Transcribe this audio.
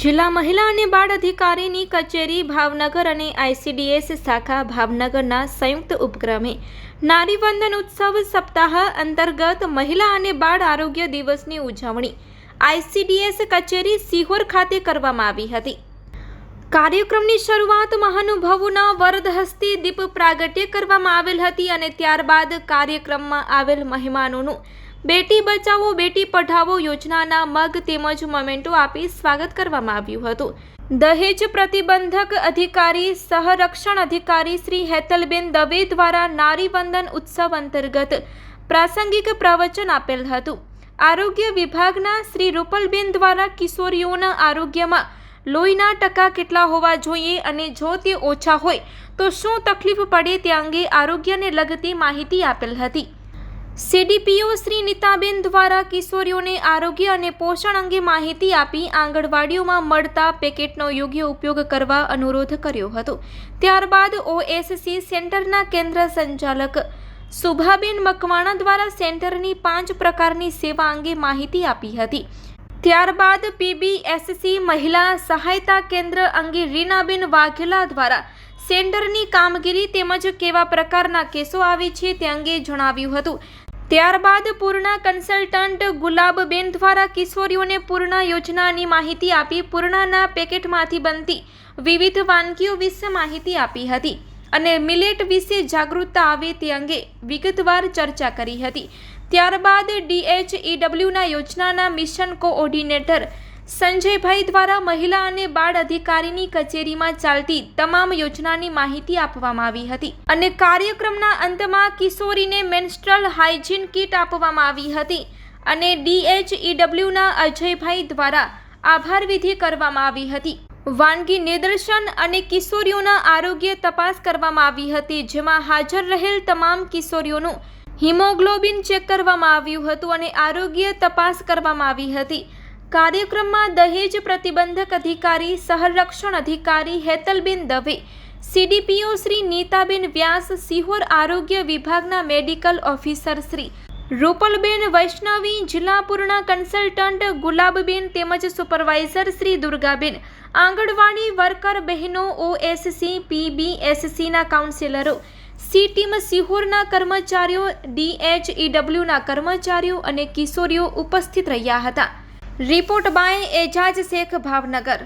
જિલ્લા મહિલા અને બાળ અધિકારીની કચેરી ભાવનગર અને આઈસીડીએસ શાખા ભાવનગરના સંયુક્ત ઉપક્રમે નારીવંદન ઉત્સવ સપ્તાહ અંતર્ગત મહિલા અને બાળ આરોગ્ય દિવસની ઉજવણી આઈસીડીએસ કચેરી સિહોર ખાતે કરવામાં આવી હતી. કાર્યક્રમની શરૂઆત મહાનુભાવોના વરદ હસ્તે દીપ પ્રાગટ્ય કરવામાં આવેલ હતી અને ત્યારબાદ કાર્યક્રમમાં આવેલ મહેમાનોનું બેટી બચાવો, બેટી પઢાવો યોજનાના મગ તેમજ મોમેન્ટો આપી સ્વાગત કરવામાં આવ્યું હતું. દહેજ પ્રતિબંધક અધિકારી સહરક્ષણ અધિકારી શ્રી હેતલબેન દવે દ્વારા નારીવંદન ઉત્સવ અંતર્ગત પ્રાસંગિક પ્રવચન આપેલ હતું. આરોગ્ય વિભાગના શ્રી રૂપલબેન દ્વારા કિશોરીઓના આરોગ્યમાં લોહીના ટકા કેટલા હોવા જોઈએ અને જો તે ઓછા હોય તો શું તકલીફ પડે તે અંગે આરોગ્યને લગતી માહિતી આપેલ હતી. સીડીપીઓ શ્રી નીતાબેન દ્વારા કિશોરીઓને આરોગ્ય અને પોષણ અંગે માહિતી આપી આંગણવાડીઓમાં મળતા પેકેટનો યોગ્ય ઉપયોગ કરવા અનુરોધ કર્યો હતો. ત્યારબાદ ઓએસસી સેન્ટરના કેન્દ્ર સંચાલક શુભાબેન મકવાણા દ્વારા સેન્ટરની પાંચ પ્રકારની સેવા અંગે માહિતી આપી હતી. ત્યારબાદ પીબીએસસી મહિલા સહાયતા કેન્દ્ર અંગે રીનાબેન વાઘેલા દ્વારા સેન્ટરની કામગીરી તેમજ કેવા પ્રકારના કેસો આવે છે તે અંગે જણાવ્યું હતું. ત્યારબાદ પૂર્ણા કન્સલ્ટન્ટ ગુલાબબેન દ્વારા કિશોરીઓને પૂર્ણ યોજનાની માહિતી આપી પૂર્ણાના પેકેટમાંથી બનતી વિવિધ વાનગીઓ વિશે માહિતી આપી હતી. અને મિલેટ વિશે જાગૃતતા આવે તે અંગે વિગતવાર ચર્ચા કરી હતી. ત્યારબાદ ડીએચઈડબ્લ્યુના યોજનાના મિશન કોઓર્ડિનેટર સંજયભાઈ દ્વારા મહિલા અને બાળ અધિકારીની કચેરીમાં ચાલતી તમામ યોજનાની માહિતી આપવામાં આવી હતી અને કાર્યક્રમના અંતમાં કિશોરીને મેન્સ્ટ્રલ હાઇજીન કીટ આપવામાં આવી હતી અને ડીએચઈડબ્લ્યુના અજયભાઈ દ્વારા આભાર વિધિ કરવામાં આવી હતી. વાનગી નિદર્શન અને કિશોરીઓના આરોગ્ય તપાસ કરવામાં આવી હતી, જેમાં હાજર રહેલ તમામ કિશોરીઓનું હિમોગ્લોબિન ચેક કરવામાં આવ્યું હતું અને આરોગ્ય તપાસ કરવામાં આવી હતી. કાર્યક્રમમાં દહેજ પ્રતિબંધક અધિકારી સહરક્ષણ અધિકારી હેતલબેન દવે, સીડીપીઓ શ્રી નીતાબેન વ્યાસ, સિહોર આરોગ્ય વિભાગના મેડિકલ ઓફિસર શ્રી રૂપલબેન વૈષ્ણવી જિલ્લા કન્સલ્ટન્ટ ગુલાબબેન તેમજ સુપરવાઇઝર શ્રી દુર્ગાબેન, આંગણવાડી વર્કર બહેનો ઓએસસી, પીબીએસસીના કાઉન્સિલરો, સી ટીમ સિહોરના કર્મચારીઓ, ડીએચઈડબ્લ્યુના કર્મચારીઓ અને કિશોરીઓ ઉપસ્થિત રહ્યા હતા. Report by Ejaz Shaikh Bhavnagar.